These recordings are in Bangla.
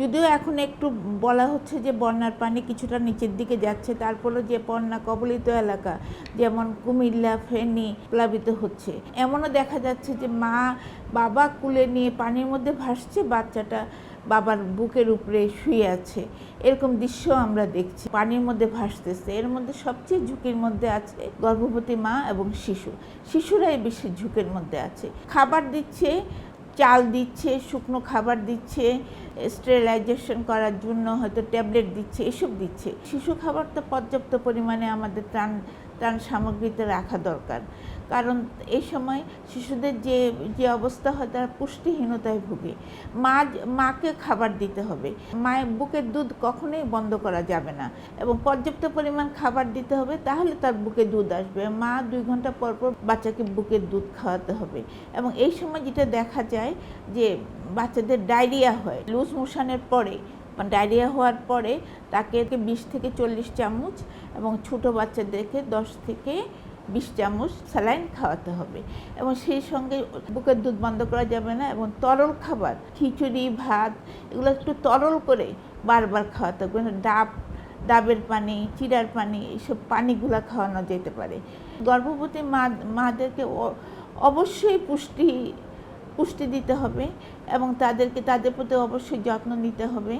যদিও এখন একটু বলা হচ্ছে যে বন্যার পানি কিছুটা নিচের দিকে যাচ্ছে তারপরে যে বন্যা কবলিত এলাকা, যেমন কুমিল্লা, ফেনী প্লাবিত হচ্ছে। এমনও দেখা যাচ্ছে যে মা বাবা কুলে নিয়ে পানির মধ্যে ভাসছে, বাচ্চাটা বাবার বুকের উপরে শুয়ে আছে। এরকম দৃশ্য আমরা দেখছি। পানির মধ্যে ভাসতেছে। এর মধ্যে সবচেয়ে ঝুঁকির মধ্যে আছে গর্ভবতী মা এবং শিশু। শিশুরাই বেশি ঝুঁকির মধ্যে আছে। খাবার দিচ্ছে, চাল দিচ্ছে, শুকনো খাবার দিচ্ছে স্টেরিলাইজেশন করার জন্য হয়তো ট্যাবলেট দিচ্ছে, এসব দিচ্ছে। শিশু খাবার তো পর্যাপ্ত পরিমাণে আমাদের ত্রাণ ত্রাণ সামগ্রীতে রাখা দরকার। কারণ এই সময় শিশুদের যে যে অবস্থা হয় তারা পুষ্টিহীনতায় ভুগে। মা, মাকে খাবার দিতে হবে। মায়ের বুকের দুধ কখনোই বন্ধ করা যাবে না। এবং পর্যাপ্ত পরিমাণ খাবার দিতে হবে, তাহলে তার বুকে দুধ আসবে। মা দুই ঘণ্টা পর পর বাচ্চাকে বুকের দুধ খাওয়াতে হবে। এবং এই সময় যেটা দেখা যায় যে বাচ্চাদের ডায়রিয়া হয়, লুজ মোশনের পরে ডায়রিয়া হওয়ার পরে তাকে বিশ থেকে চল্লিশ চামচ এবং ছোটো বাচ্চাদেরকে দশ থেকে বিশ চামচ স্যালাইন খাওয়াতে হবে। এবং সেই সঙ্গে বুকের দুধ বন্ধ করা যাবে না এবং তরল খাবার, খিচুড়ি, ভাত, এগুলো একটু তরল করে বারবার খাওয়াতে হবে। ডাব, ডাবের পানি, চিড়ার পানি, এইসব পানিগুলো খাওয়ানো যেতে পারে। গর্ভবতী মা, মাদেরকে অবশ্যই পুষ্টি পুষ্টি দিতে হবে এবং তাদেরকে, তাদের প্রতি অবশ্যই যত্ন নিতে হবে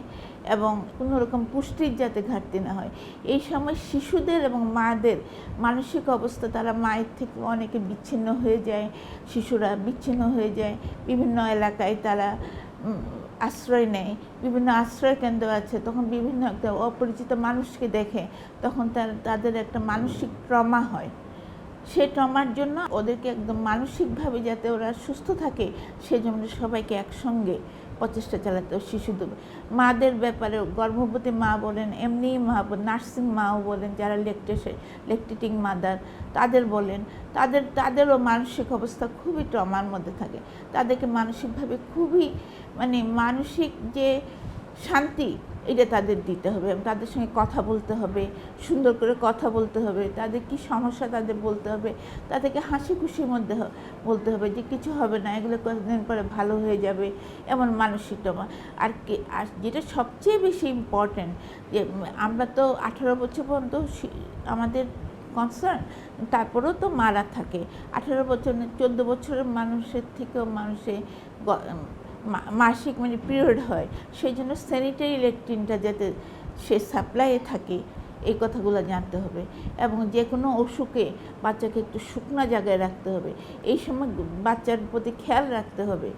এবং কোনো রকম পুষ্টির যাতে ঘাটতি না হয়। এই সময় শিশুদের এবং মাদের মানসিক অবস্থা তারা মায়ের থেকে অনেকে বিচ্ছিন্ন হয়ে যায়, শিশুরা বিচ্ছিন্ন হয়ে যায়। বিভিন্ন এলাকায় তারা আশ্রয় নেয়। বিভিন্ন আশ্রয় কেন্দ্র আছে, তখন বিভিন্ন একটা অপরিচিত মানুষকে দেখে তখন তার, তাদের একটা মানসিক ট্রমা হয়। সেই ট্রমার জন্য ওদেরকে একদম মানসিকভাবে যাতে ওরা সুস্থ থাকে সেজন্য সবাইকে একসঙ্গে প্রচেষ্টা চালাতে শিশুদের। মাদের ব্যাপারে গর্ভবতী মা বলেন, এমনি মা, নার্সিং মাও বলেন, যারা লেকটেসে লেকটেটিং মাদার, তাদের বলেন, তাদের, তাদেরও মানসিক অবস্থা খুবই ট্রমার মধ্যে থাকে। তাদেরকে মানসিকভাবে খুবই মানে মানসিক যে শান্তি এটা তাদের দিতে হবে, তাদের সঙ্গে কথা বলতে হবে, সুন্দর করে কথা বলতে হবে, তাদের কি সমস্যা তাদের বলতে হবে, তাদেরকে হাসি খুশির মধ্যে বলতে হবে যে কিছু হবে না, এগুলো কয়েকদিন পরে ভালো হয়ে যাবে, এমন মানসিক টমা। আর কি, আর যেটা সবচেয়ে বেশি ইম্পর্ট্যান্ট যে আমরা তো আঠারো বছর পর্যন্ত আমাদের কনসার্ন তারপরেও তো মারা থাকে। আঠারো বছর, চোদ্দ বছরের মানুষের থেকেও মানুষে মাসিক মানে পিরিয়ড হয় সেই জন্য স্যানিটারি ইলেকট্রিনটা যাতে সে সাপ্লাইয়ে থাকে, এই কথাগুলো জানতে হবে। এবং যে কোনো অসুখে বাচ্চাকে একটু শুকনো জায়গায় রাখতে হবে। এই সময় বাচ্চার প্রতি খেয়াল রাখতে হবে।